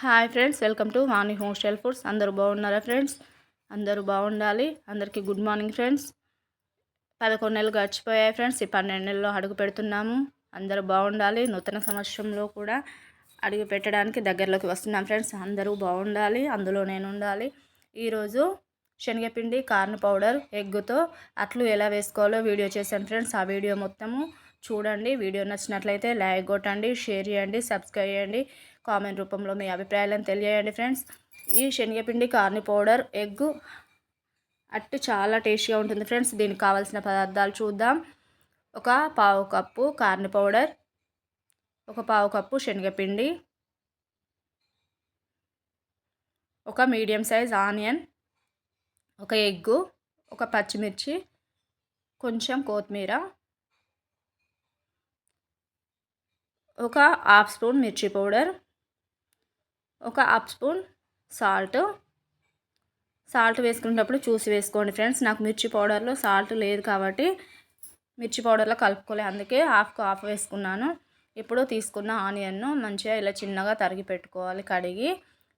Hi friends welcome to Vani hostel foods. అందరూ బాగున్నారా friends? అందరూ బాగుండాలి. అందరికీ గుడ్ మార్నింగ్ ఫ్రెండ్స్. పదకొండు నెలలు గడిచిపోయాయి ఫ్రెండ్స్. ఈ పన్నెండు నెలల్లో అడుగు పెడుతున్నాము. అందరూ బాగుండాలి. నూతన సంవత్సరంలో కూడా అడుగు పెట్టడానికి దగ్గరలోకి వస్తున్నాం ఫ్రెండ్స్. అందరూ బాగుండాలి. అందులో నేను ఉండాలి. ఈరోజు శనగపిండి కార్న్ పౌడర్ ఎగ్గుతో అట్లు ఎలా వేసుకోవాలో వీడియో చేశాను ఫ్రెండ్స్. ఆ వీడియో మొత్తము చూడండి. వీడియో నచ్చినట్లయితే లైక్ కొట్టండి షేర్ చేయండి సబ్స్క్రైబ్ చేయండి. కామెంట్ రూపంలో మీ అభిప్రాయాలను తెలియజేయండి ఫ్రెండ్స్. ఈ శనగపిండి కార్ని పౌడర్ ఎగ్ అట్టు చాలా టేస్టీగా ఉంటుంది ఫ్రెండ్స్. దీనికి కావాల్సిన పదార్థాలు చూద్దాం. ఒక పావు కప్పు కార్ని పౌడర్ ఒక పావు కప్పు శనగపిండి ఒక మీడియం సైజ్ ఆనియన్ ఒక ఎగ్గు ఒక పచ్చిమిర్చి కొంచెం కొత్తిమీర ఒక హాఫ్ స్పూన్ మిర్చి పౌడర్ ఒక హాఫ్ స్పూన్ సాల్ట్. సాల్ట్ వేసుకునేటప్పుడు చూసి వేసుకోండి ఫ్రెండ్స్. నాకు మిర్చి పౌడర్లో సాల్ట్ లేదు కాబట్టి మిర్చి పౌడర్లో కలుపుకోలే. అందుకే హాఫ్కు హాఫ్ వేసుకున్నాను. ఇప్పుడు తీసుకున్న ఆనియన్ను మంచిగా ఇలా చిన్నగా తరిగి పెట్టుకోవాలి. కడిగి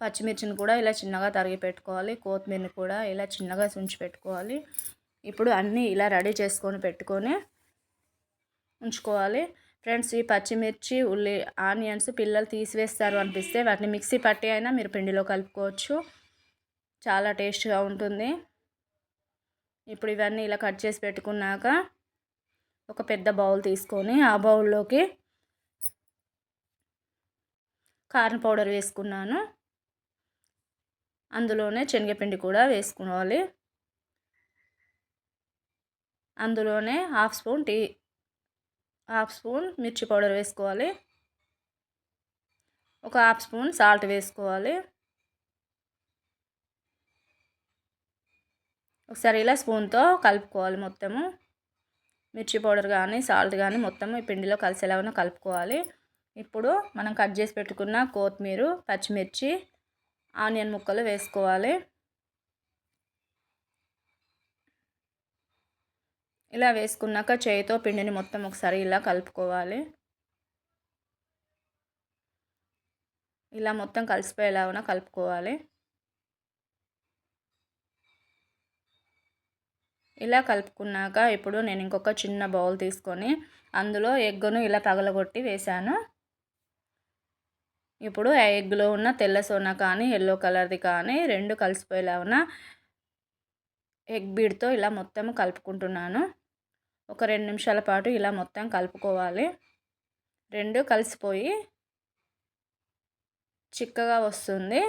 పచ్చిమిర్చిని కూడా ఇలా చిన్నగా తరిగి పెట్టుకోవాలి. కొత్తిమీరని కూడా ఇలా చిన్నగా ఉంచి పెట్టుకోవాలి. ఇప్పుడు అన్నీ ఇలా రెడీ చేసుకొని పెట్టుకొని ఉంచుకోవాలి. ఫ్రెండ్స్ ఈ పచ్చిమిర్చి ఉల్లి ఆనియన్స్ పిల్లలు తీసివేస్తారు అనిపిస్తే వాటిని మిక్సీ పట్టి అయినా మీరు పిండిలో కలుపుకోవచ్చు. చాలా టేస్ట్గా ఉంటుంది. ఇప్పుడు ఇవన్నీ ఇలా కట్ చేసి పెట్టుకున్నాక ఒక పెద్ద బౌల్ తీసుకొని ఆ బౌల్లోకి కార్న్ పౌడర్ వేసుకున్నాను. అందులోనే శనగపిండి కూడా వేసుకోవాలి. అందులోనే half spoon tea half spoon మిర్చి పౌడర్ వేసుకోవాలి. ఒక హాఫ్ స్పూన్ సాల్ట్ వేసుకోవాలి. ఒకసారి ఇలా స్పూన్తో కలుపుకోవాలి మొత్తము. మిర్చి పౌడర్ కానీ సాల్ట్ కానీ మొత్తం ఈ పిండిలో కలిసేలాగా కలుపుకోవాలి. ఇప్పుడు మనం కట్ చేసి పెట్టుకున్న కొత్తిమీర పచ్చిమిర్చి ఆనియన్ ముక్కలు వేసుకోవాలి. ఇలా వేసుకున్నాక చేయితో పిండిని మొత్తం ఒకసారి ఇలా కలుపుకోవాలి. ఇలా మొత్తం కలిసిపోయేలాగా కలుపుకోవాలి. ఇలా కలుపుకున్నాక ఇప్పుడు నేను ఇంకొక చిన్న బౌల్ తీసుకొని అందులో ఎగ్గును ఇలా పగలగొట్టి వేశాను. ఇప్పుడు ఆ ఎగ్లో ఉన్న తెల్ల సోనా కానీ ఎల్లో కలర్ది కానీ రెండు కలిసిపోయేలా ఉన్న ఎగ్ బీడ్తో ఇలా మొత్తం కలుపుకుంటున్నాను. ఒక రెండు నిమిషాల పాటు ఇలా మొత్తం కలుపుకోవాలి. రెండు కలిసిపోయి చిక్కగా వస్తుంది.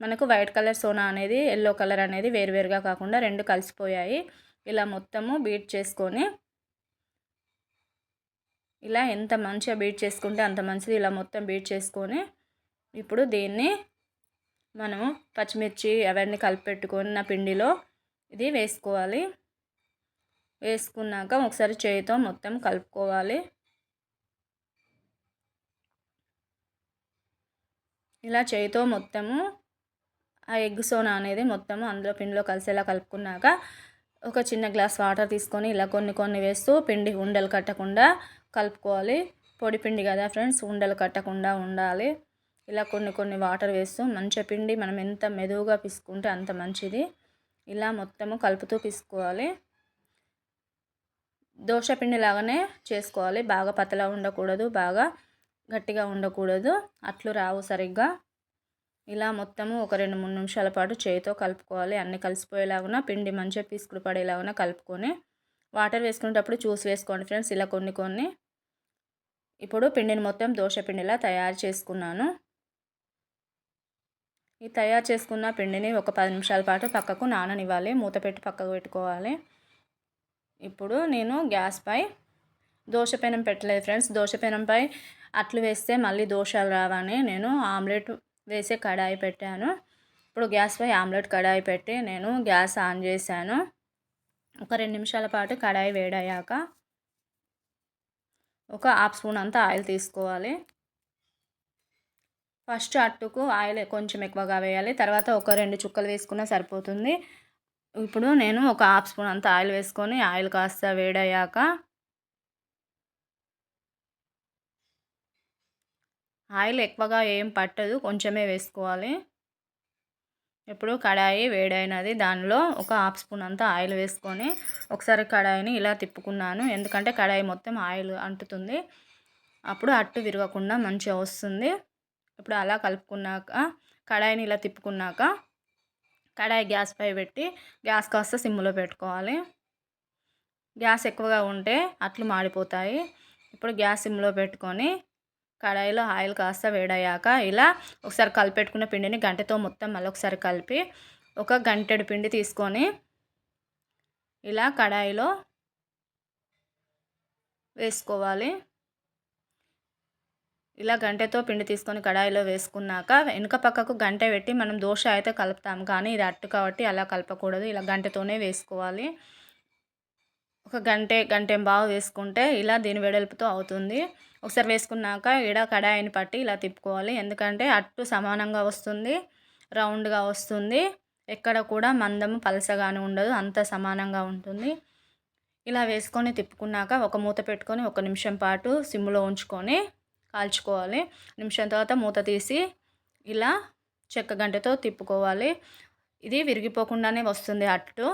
మనకు వైట్ కలర్ సోనా అనేది ఎల్లో కలర్ అనేది వేరువేరుగా కాకుండా రెండు కలిసిపోయాయి. ఇలా మొత్తము బీట్ చేసుకొని ఇలా ఎంత మంచిగా బీట్ చేసుకుంటే అంత మంచిది ఇలా మొత్తం బీట్ చేసుకొని ఇప్పుడు దీన్ని మనము పచ్చిమిర్చి అవన్నీ కలిపి నా పిండిలో ఇది వేసుకోవాలి. వేసుకున్నాక ఒకసారి చేయితో మొత్తం కలుపుకోవాలి. ఇలా చేయితో మొత్తము ఆ ఎగ్ సోనా అనేది మొత్తము అందులో పిండిలో కలిసేలా కలుపుకున్నాక ఒక చిన్న గ్లాస్ వాటర్ తీసుకొని ఇలా కొన్ని కొన్ని వేస్తూ పిండి ఉండలు కట్టకుండా కలుపుకోవాలి. పొడి పిండి కదా ఫ్రెండ్స్ ఉండలు కట్టకుండా ఉండాలి. ఇలా కొన్ని కొన్ని వాటర్ వేస్తూ మంచిగా పిండి మనం ఎంత మెదువుగా పిసుకుంటే అంత మంచిది. ఇలా మొత్తము కలుపుతూ పిసుకోవాలి. పిండి లాగానే చేసుకోవాలి. బాగా పతలా ఉండకూడదు బాగా గట్టిగా ఉండకూడదు. అట్లు రావు సరిగ్గా. ఇలా మొత్తము ఒక రెండు మూడు నిమిషాల పాటు చేయితో కలుపుకోవాలి. అన్నీ కలిసిపోయేలాగా పిండి మంచిగా పీసుకులు పడేలాగా కలుపుకొని వాటర్ వేసుకునేటప్పుడు చూసి వేసుకోండి ఫ్రెండ్స్. ఇలా కొన్ని కొన్ని. ఇప్పుడు పిండిని మొత్తం దోశ పిండిలా తయారు చేసుకున్నాను. ఈ తయారు చేసుకున్న పిండిని ఒక పది నిమిషాల పాటు పక్కకు నాననివ్వాలి. మూత పెట్టి పక్కకు పెట్టుకోవాలి. ఇప్పుడు నేను గ్యాస్పై దోశ పెనం పెట్టలేదు ఫ్రెండ్స్. దోశ పెనంపై అట్లు వేస్తే మళ్ళీ దోశలు రావని నేను ఆమ్లెట్ వేసే కడాయి పెట్టాను. ఇప్పుడు గ్యాస్పై ఆమ్లెట్ కడాయి పెట్టి నేను గ్యాస్ ఆన్ చేశాను. ఒక రెండు నిమిషాల పాటు కడాయి వేడయ్యాక ఒక హాఫ్ స్పూన్ అంతా ఆయిల్ తీసుకోవాలి. ఫస్ట్ అట్టుకు ఆయిల్ కొంచెం ఎక్కువగా వేయాలి. తర్వాత ఒక రెండు చుక్కలు వేసుకున్నా సరిపోతుంది. ఇప్పుడు నేను ఒక హాఫ్ స్పూన్ అంత ఆయిల్ వేసుకొని ఆయిల్ కాస్త వేడయ్యాక ఆయిల్ ఎక్కువగా ఏం పట్టదు కొంచెమే వేసుకోవాలి. ఇప్పుడు కడాయి వేడైనది దానిలో ఒక హాఫ్ స్పూన్ అంతా ఆయిల్ వేసుకొని ఒకసారి కడాయిని ఇలా తిప్పుకున్నాను. ఎందుకంటే కడాయి మొత్తం ఆయిల్ అంటుతుంది. అప్పుడు అట్టు విరగకుండా మంచిగా వస్తుంది. ఇప్పుడు అలా కలుపుకున్నాక కడాయిని ఇలా తిప్పుకున్నాక కడాయి గ్యాస్ పై పెట్టి గ్యాస్ కాస్త సిమ్లో పెట్టుకోవాలి. గ్యాస్ ఎక్కువగా ఉంటే అట్లు మాడిపోతాయి. ఇప్పుడు గ్యాస్ సిమ్లో పెట్టుకొని కడాయిలో ఆయిల్ కాస్త వేడయ్యాక ఇలా ఒకసారి కలిపెట్టుకున్న పిండిని గంటతో మొత్తం మళ్ళీ ఒకసారి కలిపి ఒక గంటెడు పిండి తీసుకొని ఇలా కడాయిలో వేసుకోవాలి. ఇలా గంటెతో పిండి తీసుకొని కడాయిలో వేసుకున్నాక వెనుక పక్కకు గంట పెట్టి మనం దోశ అయితే కలుపుతాం కానీ ఇది అట్టు కాబట్టి అలా కలపకూడదు. ఇలా గంటతోనే వేసుకోవాలి. ఒక గంటె గంటె బాగా వేసుకుంటే ఇలా దీని వెడల్పుతో అవుతుంది. ఒకసారి వేసుకున్నాక ఇడ కడాయిని పట్టి ఇలా తిప్పుకోవాలి. ఎందుకంటే అట్టు సమానంగా వస్తుంది రౌండ్గా వస్తుంది. ఎక్కడ కూడా మందము పలసగానే ఉండదు అంత సమానంగా ఉంటుంది. ఇలా వేసుకొని తిప్పుకున్నాక ఒక మూత పెట్టుకొని ఒక నిమిషం పాటు సిమ్లో ఉంచుకొని కాల్చుకోవాలి. నిమిషం తర్వాత మూత తీసి ఇలా చెక్క గంటతో తిప్పుకోవాలి. ఇది విరిగిపోకుండానే వస్తుంది అట్టు.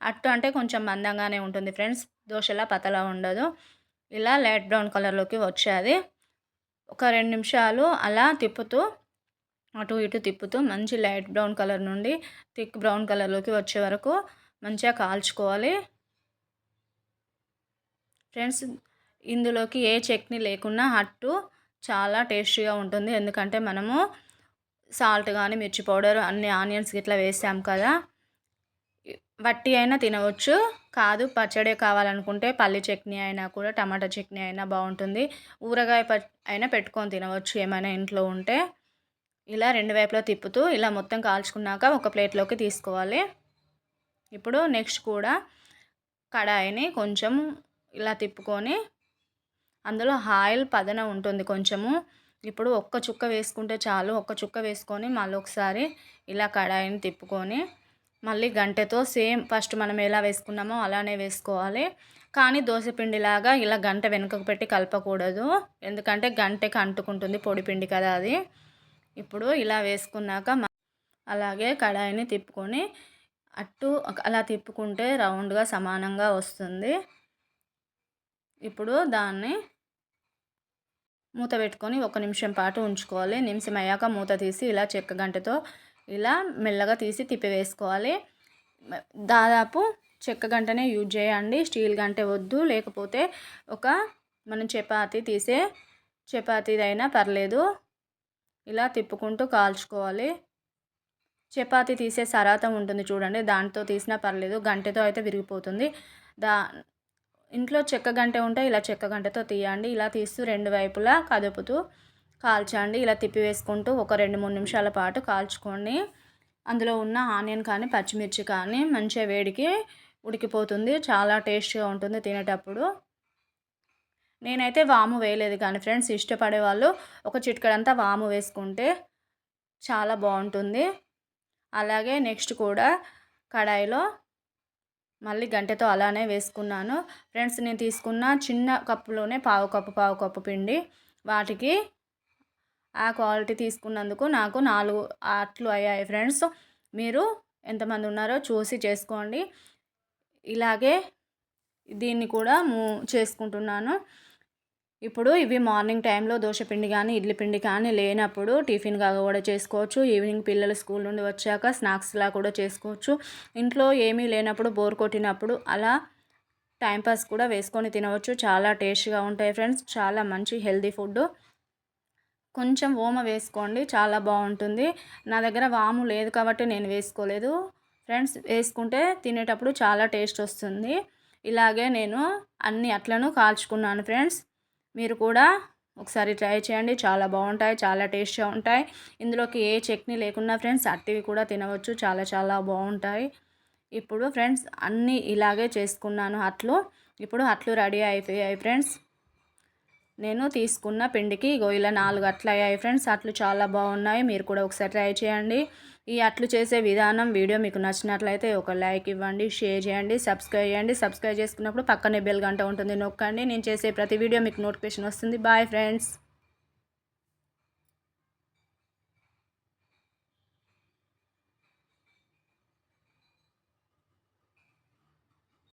అట్టు అంటే కొంచెం మందంగానే ఉంటుంది ఫ్రెండ్స్. దోశలా పతలా ఉండదు. ఇలా లైట్ బ్రౌన్ కలర్లోకి వచ్చేది. ఒక రెండు నిమిషాలు అలా తిప్పుతూ అటు ఇటు తిప్పుతూ మంచి లైట్ బ్రౌన్ కలర్ నుండి థిక్ బ్రౌన్ కలర్లోకి వచ్చే వరకు మంచిగా కాల్చుకోవాలి. ఫ్రెండ్స్ ఇందులోకి ఏ చట్నీ లేకున్నా అట్టు చాలా టేస్టీగా ఉంటుంది. ఎందుకంటే మనము సాల్ట్ కానీ మిర్చి పౌడర్ అన్ని ఆనియన్స్ ఇట్లా వేసాం కదా. వట్టి అయినా తినవచ్చు. కాదు పచ్చడి కావాలనుకుంటే పల్లి చట్నీ అయినా కూడా టమాటా చట్నీ అయినా బాగుంటుంది. ఊరగాయ ప అయినా పెట్టుకొని తినవచ్చు ఏమైనా ఇంట్లో ఉంటే. ఇలా రెండు వైపులా తిప్పుతూ ఇలా మొత్తం కాల్చుకున్నాక ఒక ప్లేట్లోకి తీసుకోవాలి. ఇప్పుడు నెక్స్ట్ కూడా కడాయిని కొంచెం ఇలా తిప్పుకొని అందులో ఆయిల్ పదన ఉంటుంది కొంచెము. ఇప్పుడు ఒక్క చుక్క వేసుకుంటే చాలు. ఒక్క చుక్క వేసుకొని మళ్ళీ ఒకసారి ఇలా కడాయిని తిప్పుకొని మళ్ళీ గంటెతో సేమ్ ఫస్ట్ మనం ఎలా వేసుకున్నామో అలానే వేసుకోవాలి. కానీ దోశపిండిలాగా ఇలా గంట వెనుకకు పెట్టి కలపకూడదు. ఎందుకంటే గంటకి అంటుకుంటుంది పొడిపిండి కదా అది. ఇప్పుడు ఇలా వేసుకున్నాక అలాగే కడాయిని తిప్పుకొని అట్టు అలా తిప్పుకుంటే రౌండ్గా సమానంగా వస్తుంది. ఇప్పుడు దాన్ని మూత పెట్టుకొని ఒక నిమిషం పాటు ఉంచుకోవాలి. నిమిషం అయ్యాక మూత తీసి ఇలా చెక్క గంటతో ఇలా మెల్లగా తీసి తిప్పివేసుకోవాలి దాదాపు చెక్క గంటనే యూజ్ చేయండి. స్టీల్ గంట వద్దు. లేకపోతే ఒక మనం చపాతీ తీసే చపాతీదైనా పర్లేదు. ఇలా తిప్పుకుంటూ కాల్చుకోవాలి. చపాతీ తీసే సరాతం ఉంటుంది చూడండి. దాంతో తీసినా పర్లేదు. గంటతో అయితే విరిగిపోతుంది. దా ఇంట్లో చెక్క గంట ఉంటే ఇలా చెక్క గంటతో తీయండి. ఇలా తీస్తూ రెండు వైపులా కదుపుతూ కాల్చండి. ఇలా తిప్పి వేసుకుంటూ ఒక రెండు మూడు నిమిషాల పాటు కాల్చుకోండి. అందులో ఉన్న ఆనియన్ కానీ పచ్చిమిర్చి కానీ మంచిగా వేడికి ఉడికిపోతుంది. చాలా టేస్ట్గా ఉంటుంది తినేటప్పుడు. నేనైతే వాము వేయలేదు కానీ ఫ్రెండ్స్ ఇష్టపడే వాళ్ళు ఒక చిట్కడంతా వాము వేసుకుంటే చాలా బాగుంటుంది. అలాగే నెక్స్ట్ కూడా కడాయిలో మళ్ళీ గంటతో అలానే వేసుకున్నాను. ఫ్రెండ్స్ నేను తీసుకున్న చిన్న కప్పులోనే పావు కప్పు పావు కప్పు పిండి. వాటికి ఆ క్వాలిటీ తీసుకున్నందుకు నాకు నాలుగు అట్లు అయ్యాయి ఫ్రెండ్స్. మీరు ఎంతమంది ఉన్నారో చూసి చేసుకోండి. ఇలాగే దీన్ని కూడా మూ చేసుకుంటున్నాను. ఇప్పుడు ఇవి మార్నింగ్ టైంలో దోశ పిండి కానీ ఇడ్లీ పిండి కానీ లేనప్పుడు టిఫిన్గా కూడా చేసుకోవచ్చు. ఈవినింగ్ పిల్లలు స్కూల్ నుండి వచ్చాక స్నాక్స్లా కూడా చేసుకోవచ్చు. ఇంట్లో ఏమీ లేనప్పుడు బోర్ కొట్టినప్పుడు అలా టైంపాస్ కూడా వేసుకొని తినవచ్చు. చాలా టేస్ట్గా ఉంటాయి ఫ్రెండ్స్. చాలా మంచి హెల్దీ ఫుడ్ కొంచెం ఓమ వేసుకోండి. చాలా బాగుంటుంది. నా దగ్గర వాము లేదు కాబట్టి నేను వేసుకోలేదు. ఫ్రెండ్స్ వేసుకుంటే తినేటప్పుడు చాలా టేస్ట్ వస్తుంది. ఇలాగే నేను అన్ని అట్లను కాల్చుకున్నాను ఫ్రెండ్స్. మీరు కూడా ఒకసారి ట్రై చేయండి. చాలా బాగుంటాయి చాలా టేస్ట్గా ఉంటాయి. ఇందులోకి ఏ చట్నీ లేకున్నా ఫ్రెండ్స్ అట్టివి కూడా తినవచ్చు. చాలా చాలా బాగుంటాయి. ఇప్పుడు ఫ్రెండ్స్ అన్నీ ఇలాగే చేసుకున్నాను. అట్లు ఇప్పుడు అట్లు రెడీ అయిపోయాయి ఫ్రెండ్స్. నేను తీసుకున్న పిండికి ఇగో ఇలా నాలుగు అట్లు అయ్యాయి ఫ్రెండ్స్. అట్లు చాలా బాగున్నాయి. మీరు కూడా ఒకసారి ట్రై చేయండి. ఈ అట్లు చేసే విధానం వీడియో మీకు నచ్చినట్లయితే ఒక లైక్ ఇవ్వండి షేర్ చేయండి సబ్స్క్రైబ్ చేయండి. సబ్స్క్రైబ్ చేసుకున్నప్పుడు పక్కనే బెల్ గంట ఉంటుంది నొక్కండి. నేను చేసే ప్రతి వీడియో మీకు నోటిఫికేషన్ వస్తుంది. Bye friends.